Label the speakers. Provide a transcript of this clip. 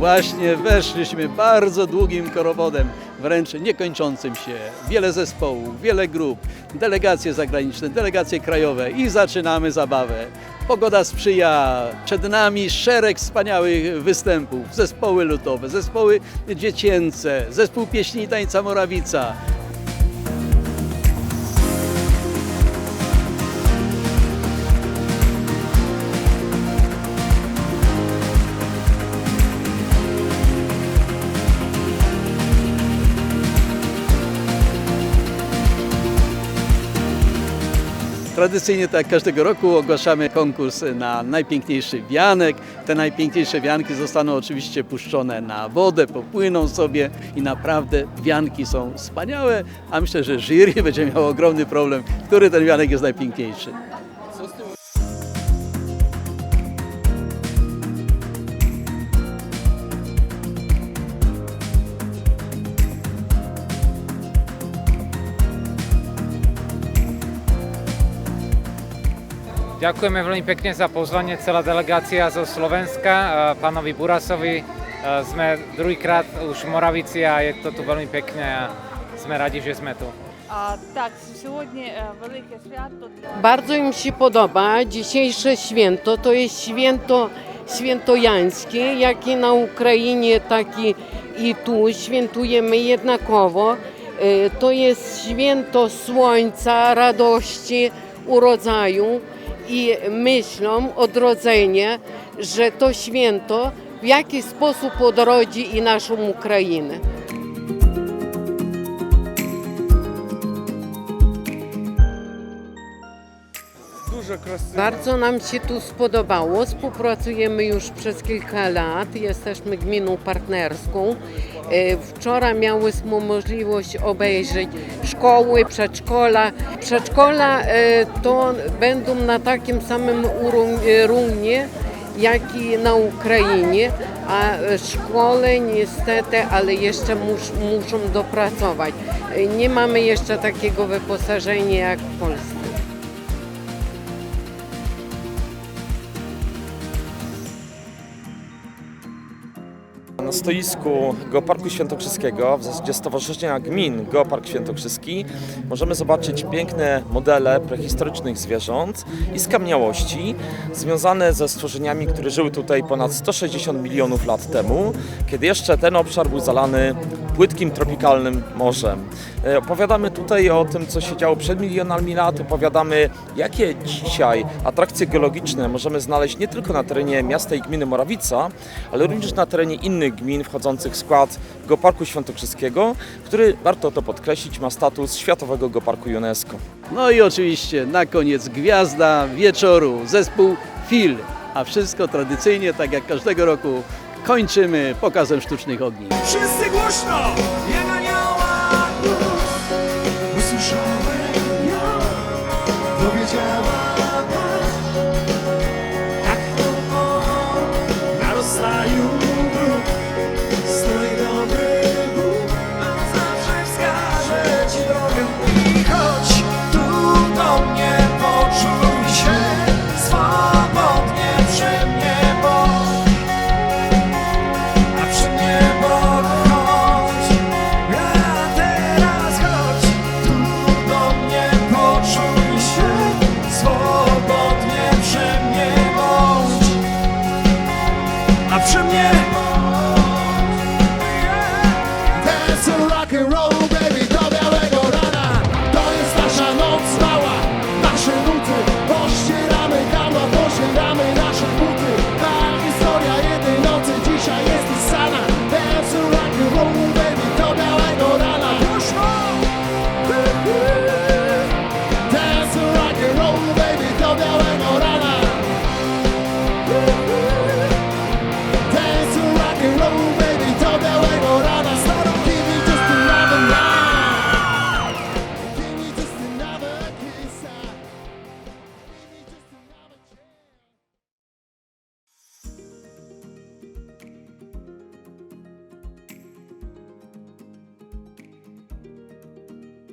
Speaker 1: właśnie weszliśmy bardzo długim korowodem, wręcz niekończącym się. Wiele zespołów, wiele grup, delegacje zagraniczne, delegacje krajowe i zaczynamy zabawę. Pogoda sprzyja, przed nami szereg wspaniałych występów, zespoły ludowe, zespoły dziecięce, zespół pieśni i tańca Morawica, Tradycyjnie, tak jak każdego roku, ogłaszamy konkurs na najpiękniejszy wianek. Te najpiękniejsze wianki zostaną oczywiście puszczone na wodę, popłyną sobie i naprawdę wianki są wspaniałe, a myślę, że jury będzie miało ogromny problem, który ten wianek jest najpiękniejszy.
Speaker 2: Ďakujeme veľmi pekne za pozvanie celá delegácia zo Slovenska, e, pánovi Burasovi. Sme e, druhýkrát už v Moravici a je to tu veľmi pekne a sme radi, že sme tu.
Speaker 3: Bardzo im się podoba dzisiejsze święto. To jest święto świętojańskie, jak i na Ukrainie, tak i, i tu świętujemy jednakowo. E, to jest święto słońca, radości, urodzaju i myślą odrodzenia, że to święto w jakiś sposób odrodzi i naszą Ukrainę. Bardzo nam się tu spodobało. Współpracujemy już przez kilka lat. Jesteśmy gminą partnerską. E, Wczoraj miałyśmy możliwość obejrzeć szkoły, przedszkola. Przedszkola e, to będą na takim samym równie jak i na Ukrainie, a e, szkole niestety, ale jeszcze mus, muszą dopracować. E, Nie mamy jeszcze takiego wyposażenia jak w Polsce.
Speaker 4: Stoisku Geoparku Świętokrzyskiego, w zasadzie Stowarzyszenia Gmin Geopark Świętokrzyski, możemy zobaczyć piękne modele prehistorycznych zwierząt i skamieniałości związane ze stworzeniami, które żyły tutaj ponad 160 milionów lat temu, kiedy jeszcze ten obszar był zalany płytkim tropikalnym morzem. E, Opowiadamy tutaj o tym, co się działo przed milionami lat, opowiadamy, jakie dzisiaj atrakcje geologiczne możemy znaleźć nie tylko na terenie miasta i gminy Morawica, ale również na terenie innych gmin wchodzących w skład Geoparku Świętokrzyskiego, który, warto to podkreślić, ma status Światowego Geoparku UNESCO.
Speaker 1: No i oczywiście na koniec gwiazda wieczoru, zespół Fil, a wszystko tradycyjnie, tak jak każdego roku, kończymy pokazem sztucznych ogni.
Speaker 5: Wszyscy głośno!